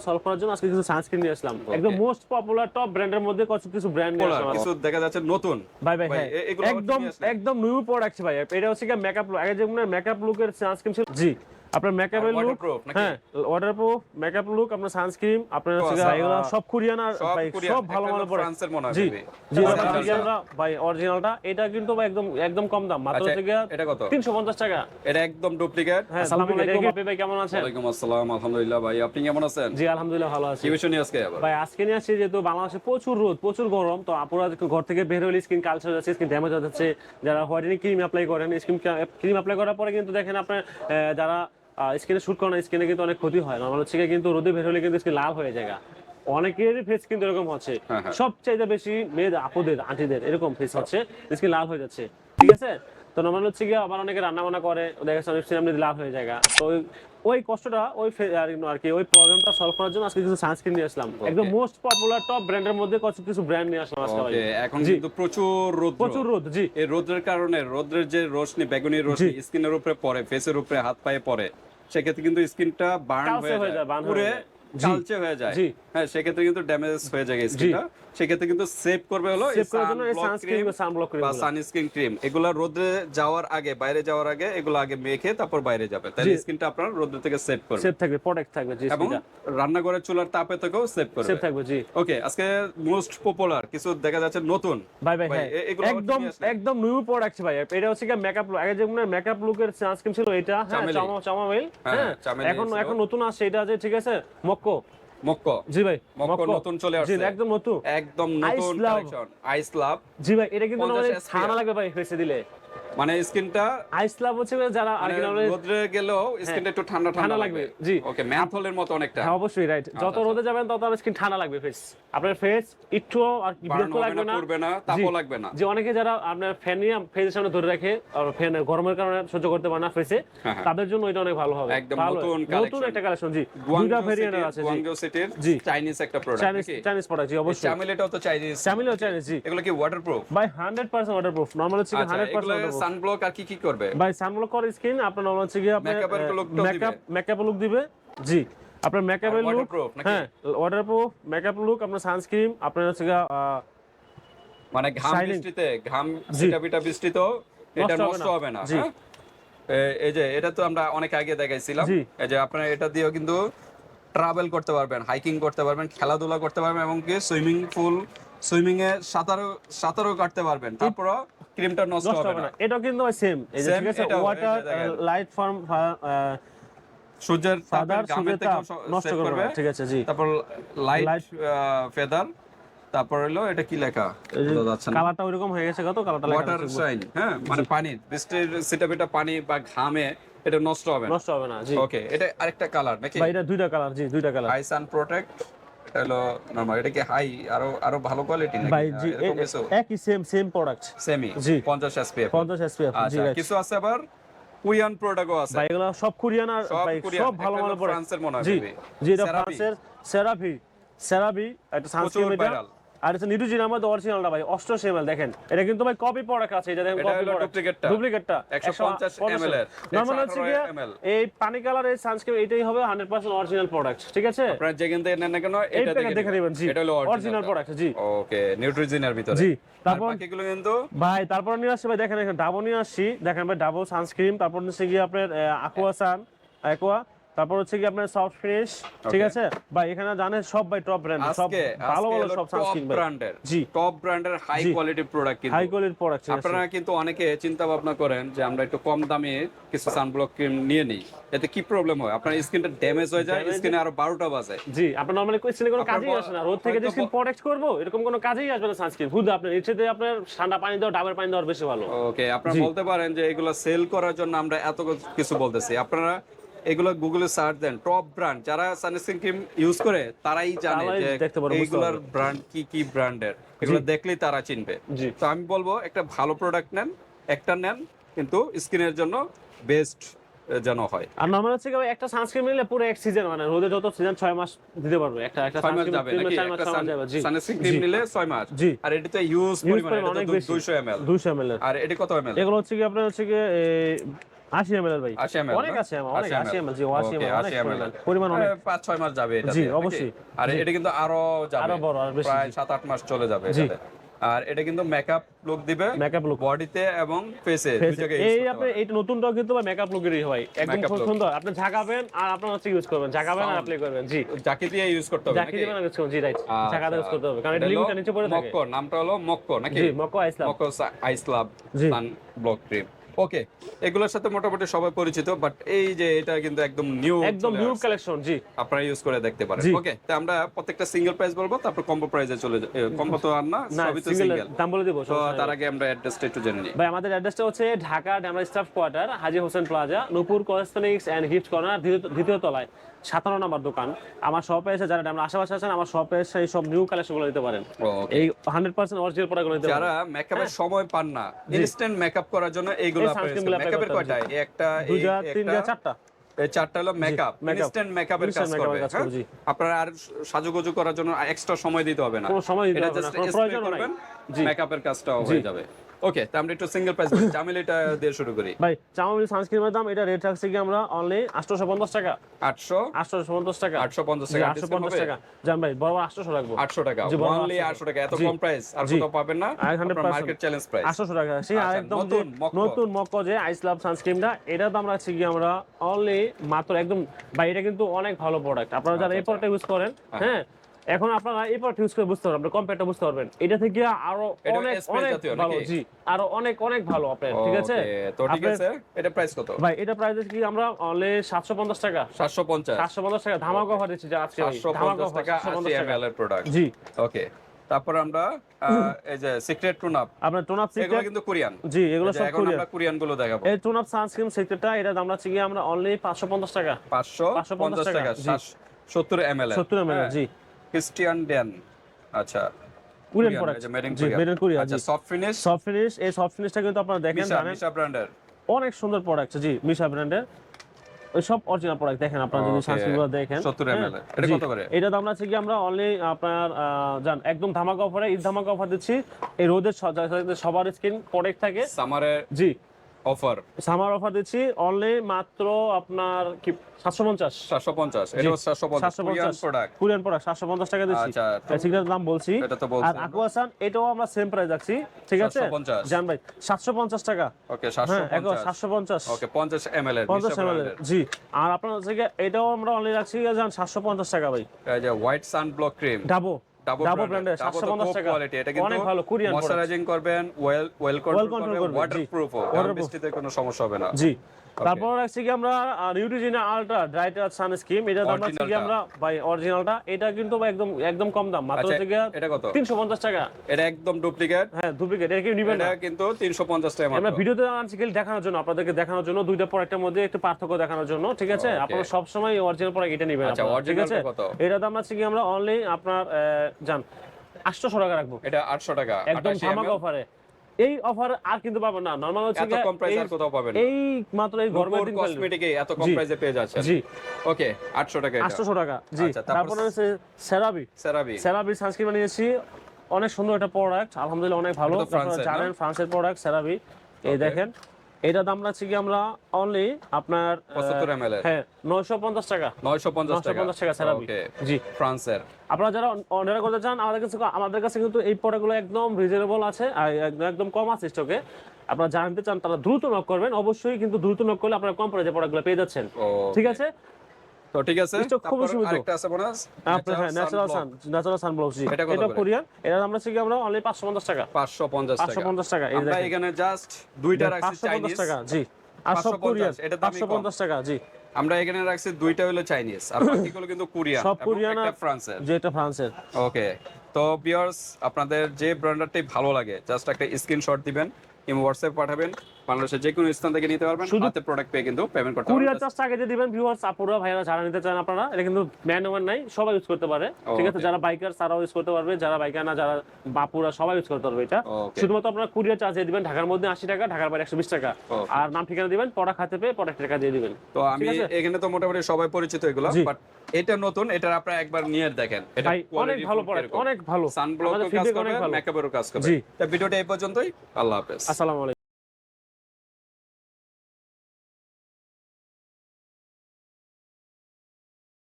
Solve করার জন্য আজকে কিছু সানস্ক্রিন নিয়ে আসলাম। একদম মোস্ট পপুলার টপ ব্র্যান্ডের মধ্যে কিছু কিছু ব্র্যান্ড নিয়ে আসলাম। কিছু দেখা যাচ্ছে নতুন। ভাই ভাই একদম? একদম নিউ প্রোডাক্ট ভাই এটা হচ্ছে কি মেকআপ আগে যেমন মেকআপ লুকের সানস্ক্রিন ছিল জি। আপনার মেকআপের আর লুক? হ্যাঁ ওয়াটারপ্রুফ মেকআপ লুক আপনার সানস্ক্রিন আপনার আচ্ছা, সব কোরিয়ান আর সব ভাই কোরিয়ান, সব ভালো ভালো মনে হয় জি জি আচ্ছা, আচ্ছা। ভাই অরিজিনালটা এটা কিন্তু ভাই একদম একদম কম দাম। মাত্র আচ্ছা, হচ্ছে গিয়া এটা কত? 350 টাকা। এটা একদম ডুপ্লিকেট হ্যাঁ আসসালামু আলাইকুম। আপনি ভাই কেমন আছেন? ওয়ালাইকুম আসসালাম আলহামদুলিল্লাহ ভাই আপনি কেমন আছেন? জি আলহামদুলিল্লাহ ভালো আছি। কি বিষয় নিয়ে আজকে আবার? ভাই আজকে নিয়ে আসছি যেহেতু বাংলাদেশে প্রচুর রোদ প্রচুর গরম তো আপুরা ঘর থেকে বের হলে স্কিন কালচার যাচ্ছে স্কিন ড্যামেজ হয়ে যাচ্ছে যারা হোয়াইটেনিং ক্রিম অ্যাপ্লাই করেন স্কিন ক্রিম অ্যাপ্লাই করার পরে কিন্তু দেখেন আপনার যারা স্কিনে শ্যুট করে না স্কিনে কিন্তু অনেক ক্ষতি হয়। নর্মাল হচ্ছে কিন্তু রোদে বের হলে কিন্তু স্কিন লাভ হয়ে যায় অনেকের ফেস কিন্তু এরকম হচ্ছে। সব চাইতে বেশি মেয়েদের আপদের আন্টিদের এরকম ফেস হচ্ছে। স্কিন লাভ হয়ে যাচ্ছে। ঠিক আছে? তো নর্মাল হচ্ছে গিয়ে আবার অনেকে রান্না বান্না করে দেখা যাচ্ছে অনেক সিনেমা লাভ হয়ে যায় তো ওই- কষ্টটা ওই আর কি ওই প্রবলেমটা সলভ করার জন্য আজকে কিছু সানস্ক্রিন নিয়ে আসলাম। একদম মোস্ট পপুলার টপ ব্র্যান্ডের মধ্যে কিছু কিছু ব্র্যান্ড নিয়ে আসলাম আজকে ভাই। এখন কিন্তু প্রচুর রোদ প্রচুর রোদ জি। এই রোদের কারণে রোদের যে রোশনি বেগুনি রোশনি স্কিনের উপরে পড়ে ফেসের উপরে হাত পায়ে পড়ে সেক্ষেত্রে কিন্তু স্কিনটা বার্ন হয়ে যায়। পুরে। কালচে হয়ে যায়। জি। হ্যাঁ সেক্ষেত্রে কিন্তু ড্যামেজ হয়ে যায় স্কিনটা সেক্ষেত্রে কিন্তু সেভ করবে হলো বা সানস্ক্রিন ক্রিম এগুলা রোদে যাওয়ার আগে বাইরে যাওয়ার আগে এগুলো আগে মেখে তারপর বাইরে যাবে। তাহলে স্কিনটা আপনার রোদ থেকে সেভ করবে। সেভ থাকবে প্রোটেক্ট থাকবে জি এবং রান্নাঘরের চুলার তাপে থেকেও সেভ করবে। সেভ থাকবে জি। ওকে আজকে মোস্ট পপুলার কিছু দেখা যাচ্ছে নতুন। ভাই ভাই হ্যাঁ এগুলো একদম একদম নিউ প্রোডাক্ট ভাই। এটা হচ্ছে কি মেকআপ লুক আগে যেমন মেকআপ লুকের সানস্ক্রিন ছিল এটা হ্যাঁ। চামা হ্যাঁ, হ্যাঁ এখন এখন নতুন আসছে এটা আছে ঠিক আছে মক্কো? মক্কো। জি ভাই মক্কো। নতুন চলে জি আসছে। একদম নতুন। একদম নতুন কালেকশন আইস লাভ জি ভাই এটা কিন্তু 50 আমাদের ছানা লাগবে ভাই হয়েছে দিলে। মানে স্কিনটা আইস লাভ হচ্ছে যারা আর মানে রোদ্রে গেলেও স্কিনটা একটু ঠান্ডা ঠান্ডা লাগবে, জি। ওকে ম্যানথলের মতো অনেকটা। হ্যাঁ অবশ্যই রাইট যত আচ্ছা। রোদে যাবেন তত আপনার স্কিন ঠান্ডা লাগবে ফেস আপনার ফেস একটু আর কি বিরক্ত লাগবে না করবে না তাপও লাগবে না। যে অনেকে যারা আপনার ফ্যান নিয়ে ফেসের সামনে ধরে রাখে আর ফ্যান গরমের কারণে সহ্য করতে পারে না ফেসে হ্যাঁ, হ্যাঁ। তাদের জন্য এটা অনেক ভালো হবে। একদম নতুন নতুন একটা কালেকশন জি। দুইটা ভেরিয়েন্ট আছে জি। গুয়াংজো সিটির। চাইনিজ একটা প্রোডাক্ট চাইনিজ চাইনিজ প্রোডাক্ট জি অবশ্যই। চামিলিটাও তো চাইনিজ চামিলেও চাইনিজ জি। এগুলো কি ওয়াটারপ্রুফ ভাই 100% ওয়াটারপ্রুফ নরমাল হচ্ছে আচ্ছা 100% এগুলো ওয়াটারপ্রুফ সানব্লক আর কি কি করবে? ভাই সানব্লক স্কিন আপনার নরমাল হচ্ছে গিয়ে আপনার Makeup এর মেকআপ মেকআপ লুক দিবে। জি। আপনার মেকআপের লুক? হ্যাঁ ওয়াটারপ্রুফ মেকআপ লুক আপনার সানস্ক্রিন আপনার হচ্ছে গিয়ে মানে ঘাম বৃষ্টিতে ঘাম। পিটা বৃষ্টিতেও এটা নষ্ট হবে না। হ্যাঁ? এই যে এটা তো আমরা অনেক আগে দেখাইছিলাম। এই যে আপনারা এটা দিয়েও কিন্তু ট্রাভেল করতে পারবেন হাইকিং করতে পারবেন খেলাধুলা করতে পারবেন এবং কি সুইমিং পুল সুইমিং এ সাঁতারও সাঁতারও কাটতে পারবেন। তারপরও ক্রিমটা নষ্ট হবে না। এটাও কিন্তু সেম এই যে ঠিক আছে ওয়াটার। লাইট ফর্ম সূর্যের তাপের সূর্যের থেকে নষ্ট করবে ঠিক আছে জি। তারপর লাইট ফেদার তারপর হলো এটা কি লেখা? যাচ্ছে না। কালারটা ওইরকম হয়ে গেছে কত? কালারটা ওয়াটার শাইন হ্যাঁ মানে পানি বৃষ্টির সিটাপিটা পানি বা ঘামে এটা নষ্ট হবে নষ্ট হবে না জি। ওকে এটা আরেকটা কালার নাকি? ভাই এটা দুইটা কালার জি দুইটা কালার হাই সান প্রোটেক্ট এটা হলো নরমাল এটা কি হাই আরও আরও ভালো কোয়ালিটি নাকি? ভাই জি একই সেম সেম প্রোডাক্ট সেমি জি। 50 এসপিএফ 50 এসপিএফ জি আচ্ছা কিছু আছে আবার? কোরিয়ান প্রোডাক্টও আছে। ভাই এগুলো সব কোরিয়ান আর ভাই সব ভালো ভালো প্রোডাক্ট ফ্রান্সের মনে হয় জি জি এটা ফ্রান্সের সেরাভি সেরাভি এটা সানস্ক্রিন এটা। আর নিউজিন আমাদের অরিজিনালটা ভাই? 88 এমএল দেখেন। এটা কিন্তু ভাই কপি প্রোডাক্ট আছে এটা দেখেন কপি প্রোডাক্ট ডুপ্লিকেটটা 150 ml এর, নরমাল হচ্ছে 118 গিয়ে ml এই পানি কালার এই সানস্ক্রিন এটাই হবে 100% অরিজিনাল প্রোডাক্ট ঠিক আছে? আপনারা যেখান থেকে নেন না কেন এটা দেখে নেবেন। জি। এটা হলো অরিজিনাল প্রোডাক্ট জি। ওকে নিউট্রিজিনের ভিতরে। জি তারপর বাকিগুলো কিন্তু ভাই তারপর নিয়ে আসছি ভাই দেখেন এখানে ডাবো নিয়ে আসছি। দেখেন ভাই ডাবো সানস্ক্রিন তারপর হচ্ছে গিয়ে আপনার aqua সান তারপর হচ্ছে কি আপনার সফট ফিনিশ ঠিক আছে? ভাই এখানে জানেন সব ভাই টপ ব্র্যান্ড সব ভালো ভালো সব সানস্ক্রিন ব্র্যান্ডের জি। টপ ব্র্যান্ডের হাই কোয়ালিটি প্রোডাক্ট কিন্তু। হাই কোয়ালিটির প্রোডাক্ট আপনারা কিন্তু অনেকে চিন্তা ভাবনা করেন যে আমরা একটু কম দামে কিছু সানব্লক ক্রিম নিয়ে নিই। এতে কি প্রবলেম হয়? আপনার স্কিনটা ড্যামেজ হয়ে যায় স্কিনে আরও বারোটা বাজে। জি আপনার নরমালি কোয়েশ্চেনে কোনো কাজেই আসে না। রোদ থেকে যে স্কিন প্রোটেক্ট করব এরকম কোনো কাজেই আসবে না সানস্ক্রিন শুধু আপনার ইচ্ছেতে আপনার ঠান্ডা পানি দেওয়া ডাবের পানি দেওয়ার বেশি ভালো। ওকে আপনারা বলতে পারেন যে এগুলো সেল করার জন্য আমরা এত কিছু বলতেছি। আপনারা এগুলো গুগলে সার্চ দেন টপ ব্র্যান্ড যারা সানস্ক্রিন ক্রিম ইউজ করে তারাই জানে যে এইগুলোর ব্র্যান্ড কি কি ব্র্যান্ডের এগুলো দেখলেই তারা চিনবে। তো আমি বলব একটা ভালো প্রোডাক্ট নেন একটা নেন কিন্তু স্কিনের জন্য বেস্ট যেন হয়। আর নরমাল হচ্ছে কি একটা সানস্ক্রিন নিলে পুরো এক সিজন মানে রোদে যত সিজন ছয় মাস দিতে পারবে একটা একটা sunscreen যাবে নাকি মাস একটা যাবে জি। সানস্ক্রিন ক্রিম নিলে ছয় মাস। জি। আর এটাতে ইউজ ইউজ পরিমাণ এটা অনেক তো বেশি। 200 ml 200 ml আর এটা কত ml এগুলো হচ্ছে কি আপনার হচ্ছে কি আশি এম এল ভাই। 80 ml অনেক আছে আমার অনেক 80 আশি এম এল জি আশি এম এল অনেক 80 ml পরিমাণ পরিমাণ অনেক। এ, পাঁচ ছয় মাস যাবে এটাতে, জি, অবশ্যই। আর এটা কিন্তু আরও যাবে। আরও বড়, আরও বেশি, প্রায় জি। সাত আট মাস চলে যাবে এটাতে। আর এটা কিন্তু মেকআপ লুক দিবে মেকআপ লুক বডিতে এবং ফেসে দুই জায়গায় এই আপনি। এই নতুনটাও কিন্তু মেকআপ লুকেরই হয়। একদম সুন্দর। আপনি ঝাঁকাবেন আর আপনার হচ্ছে ইউজ করবেন। ঝাঁকাবেন আর অ্যাপ্লাই করবেন। জি। যাকে দিয়ে ইউজ করতে হবে ঝাঁকি নাকি? দিবেন ইউজ করবেন। জি রাইট ঝাঁকাতে ইউজ করতে হবে। কারণ এটা এটা নিচে পড়ে থাকে। মক্কো নামটা হলো মক্কো নাকি? জি মক্কো আইস লাভ জি। সান ব্লক ক্রিম ওকে এগুলোর সাথে মোটামুটি সবাই পরিচিত বাট এই যে এটা কিন্তু একদম নিউ একদম নিউ কালেকশন জি। আপনারা ইউজ করে দেখতে পারেন। ওকে তো আমরা প্রত্যেকটা সিঙ্গেল প্রাইস বলব তারপর কম্বো প্রাইসে চলে কম্বো তো আর না সবই তো সিঙ্গেল দাম বলে দিব তো তার আগে আমরা অ্যাড্রেসটা একটু জেনে নিই। ভাই আমাদের অ্যাড্রেসটা হচ্ছে Dhaka Demra staff quarter Haji Hossain plaza Nupur college and gift corner দ্বিতীয় তলায়। সাতান্ন নম্বর দোকান। আমার শপে এসে যারা ড্যামরা আশেপাশে আছেন আমার শপে এসে এই সব নিউ কালেকশনগুলো নিতে পারেন। এই হান্ড্রেড পার্সেন্ট অরিজিনাল প্রোডাক্টগুলো নিতে পারেন। যারা মেকআপের সময় পান না ইনস্ট্যান্ট মেকআপ করার জন্য এইগুলো গুলো মেকআপের কয়টা? একটা দুইটা তিনটা চারটা। চারটা হলো মেকআপ। ইনস্ট্যান্ট মেকআপের কাজ করবে হ্যাঁ? আপনারা আর সাজুগুজু করার জন্য এক্সট্রা সময় দিতে হবে না। সময় দিতে হবে না, নাই। মেকআপের কাজটাও হয়ে যাবে। ওকে তো আমরা একটু সিঙ্গেল প্রাইস জামিলিটা দিয়ে শুরু করি। ভাই চামামিল সানস্ক্রিনের দাম এটা রেট থাকছে কি আমরা অনলি আটশোশো পঞ্চাশ টাকা? 800 আটশোশো পঞ্চাশ টাকা। 850 জি, টাকা, 850 discount টাকা। জান ভাই বরাবর আটশোশো রাখব। 800 টাকা। অনলি 800 800 টাকা এত কম প্রাইস আর। কোথাও পাবেন না? আর 100% মার্কেট চ্যালেঞ্জ প্রাইস আটশোশো টাকা। সেই আচ্ছা, একদম নতুন নতুন মক্কো যে আইস লাভ সানস্ক্রিনটা এটা দাম রাখছি কি আমরা অনলি মাত্র একদম ভাই এটা কিন্তু অনেক ভালো প্রোডাক্ট আপনারা যারা এই আচ্ছা, প্রোডাক্ট ইউজ করেন হ্যাঁ এখন আপনারা এই প্রোডাক্ট ইউজ করে বুঝতে পারবেন কম্পেয়ারটা বুঝতে পারবেন। এটা থেকে আরও অনেক অনেক ভালো জি আরও অনেক অনেক ভালো আপনার ঠিক আছে? তো ঠিক আছে এটা প্রাইস কত? ভাই এটা প্রাইস কি আমরা অনলি সাতশো পঞ্চাশ টাকা। 750 সাতশো পঞ্চাশ টাকা ধামাকা অফার দিচ্ছি যে আজকে ধামাকা 750 টাকা 750 80 টাকা। এর প্রোডাক্ট জি। ওকে তারপর আমরা এই যে সিক্রেট টুন আপ আপনার টোন আপ এগুলো কিন্তু কোরিয়ান জি এগুলো সব কোরিয়ান আমরা কোরিয়ানগুলো দেখাবো। এই টোন আপ সানস্ক্রিন সিক্রেটটা এটা দাম রাখছি কি আমরা অনলি পাঁচশো পঞ্চাশ টাকা। 550 টাকা জি। 70 ml এর। সত্তর এম জি। ক্রিস্টিয়ান ডেন আচ্ছা কোরিয়ান প্রোডাক্ট যে made in জি Korea। মেড ইন কোরিয়া জি। আচ্ছা সফট ফিনিশ সফট ফিনিশ এই সফট ফিনিশটা কিন্তু আপনারা দেখেন জানেন? মিশা ব্র্যান্ডের অনেক সুন্দর প্রোডাক্ট জি মিশা ব্র্যান্ডের ওই সব অরিজিনাল প্রোডাক্ট দেখেন আপনারা যদি সানস্ক্রিনগুলো দেখেন। 70 হ্যাঁ, ml এটা জি। কত করে? এটা দাম আছে কি আমরা অনলি আপনার জান একদম ধামাকা অফারে ঈদ ধামাকা অফার দিচ্ছি। এই রোদের সবার স্কিন প্রোটেক্ট থাকে। জি অফার। সামার অফার দিচ্ছি অনলি মাত্র আপনার কি সাতশো পঞ্চাশ। 750 এটা 750 কোরিয়ান প্রোডাক্ট কোরিয়ান প্রোডাক্ট সাতশো পঞ্চাশ টাকা দিচ্ছি। আচ্ছা, দাম বলছি। এটা তো আর বলছেন আকুয়াসান এটাও আমরা সেম প্রাইস রাখছি। ঠিক আছে? 750 জান ভাই সাতশো পঞ্চাশ টাকা। ওকে হ্যাঁ একবার 750 সাতশো পঞ্চাশ। ওকে 50 ml এর পঞ্চাশ মিশা ml জি। আর আপনার হচ্ছে এটাও আমরা অনলি রাখছি সাতশো পঞ্চাশ টাকা ভাই। এই যে হোয়াইট সান ব্লক ক্রিম ডাবো ডাবল ব্র্যান্ডের টাকা। কোয়ালিটি এটা কিন্তু অনেক ভালো কোরিয়ান ময়শ্চারাইজিং করবেন ওয়েল ওয়েল কন্ট্রোল করবেন ওয়াটারপ্রুফ বৃষ্টিতে কোনো সমস্যা হবে না। জি। তারপর রাখছি কি আমরা Neutrogena ultra dry touch sunscreen এটা দাম রাখছি কি আমরা ভাই অরিজিনালটা এটা কিন্তু ভাই একদম একদম কম দাম মাত্র এটা কত? তিনশো পঞ্চাশ টাকা। এটা একদম ডুপ্লিকেট হ্যাঁ ডুপ্লিকেট এটা কি নিবেন এটা কিন্তু 350 টাকা আমরা মাত্র। ভিডিওতে আনছি খালি দেখানোর জন্য আপনাদেরকে দেখানোর জন্য দুইটা প্রোডাক্টের মধ্যে একটু পার্থক্য দেখানোর জন্য ঠিক আছে? আপনারা সব সময় অরিজিনাল প্রোডাক্ট এটা নেবেন আচ্ছা, কত? এটা দাম আছে কি আমরা অনলি আপনার 800 টাকা রাখব। এটা 800 টাকা একদম ধামাকা অফারে এই অফার আর কিন্তু পাবেন না। নরমাল হচ্ছে এত কম প্রাইস আর কোথাও পাবেন এই মাত্র এই গরমের দিন কসমেটিকে এত কম প্রাইসে পেয়ে যাচ্ছেন। জি। ওকে 800 টাকা 800 টাকা জি। আচ্ছা, তারপর- হচ্ছে সেরাবি সেরাভি সেরাবি সানস্ক্রিন বানিয়েছি। অনেক সুন্দর একটা প্রোডাক্ট আলহামদুলিল্লাহ অনেক ভালো। জানেন ফ্রান্সের প্রোডাক্ট সেরাবি এই দেখেন। এটা দাম রাখছি কি আমরা অনলি আপনার আহ, 75 ml হ্যাঁ 950 টাকা। 950 টাকা। 950 টাকা সেরাবি ওকে জি। ফ্রান্সের। আপনারা যারা অর্ডার করতে চান আমাদের কাছে আমাদের কাছে কিন্তু এই প্রোডাক্টগুলো একদম রিজনেবল আছে একদম কম আছে স্টকে আপনারা জানতে চান তারা দ্রুত নক করবেন। অবশ্যই কিন্তু দ্রুত নক করলে আপনারা কম প্রাইসে প্রোডাক্টগুলো পেয়ে যাচ্ছেন। ঠিক আছে? তো ঠিক আছে? সীমিত। আরেকটা আছে বোনাস আপনার হ্যাঁ natural sun natural sun block জি। এটা কোরিয়ান এটা আমরা শিখি আমরা অনলি 550 টাকা। 550 টাকা। 550 টাকা আমরা এখানে জাস্ট দুইটা রাখছি 550 টাকা জি। আর সব কোরিয়ান এটা দামই কম। 550 টাকা জি। আমরা এখানে রাখছি দুইটা হলো চাইনিজ আর বাকিগুলো কিন্তু কোরিয়ান সব কোরিয়ান একটা ফ্রান্সের। ফ্রান্সের। ওকে তো ভিউয়ার্স আপনাদের যে ব্র্যান্ডারটাই ভালো লাগে জাস্ট একটা স্ক্রিনশট দিবেন। হোয়াটসঅ্যাপ পাঠাবেন বাংলাদেশের যে কোনো স্থান থেকে নিতে পারবেন। শুধু- প্রোডাক্ট পেয়ে কিন্তু পেমেন্ট করতে কুরিয়ার আগে যে দিবেন ভিউয়ার্স আপুরা ভাইরা যারা নিতে চান আপনারা এটা কিন্তু ম্যান ওয়ান নাই সবাই ইউজ করতে পারে। ঠিক আছে যারা বাইকার তারাও ইউজ করতে পারবে যারা বাইকার না যারা বাপুরা সবাই ইউজ করতে পারবে এটা। শুধুমাত্র আপনারা কুরিয়ার চার্জ দিয়ে দিবেন ঢাকার মধ্যে আশি টাকা ঢাকার বাইরে একশো বিশ টাকা। আর নাম ঠিকানা দিবেন পড়া খাতে পেয়ে পড়া টাকা দিয়ে দিবেন। তো আমি এখানে তো মোটামুটি সবাই পরিচিত এগুলো বাট এটা নতুন এটা আপনারা একবার নিয়ে দেখেন। এটা অনেক ভালো প্রোডাক্ট অনেক ভালো। সানব্লকের আমাদের কাজ করবে মেকআপেরও কাজ করবে। জি। তা ভিডিওটা এই পর্যন্তই আল্লাহ হাফেজ। আসসালামু আলাইকুম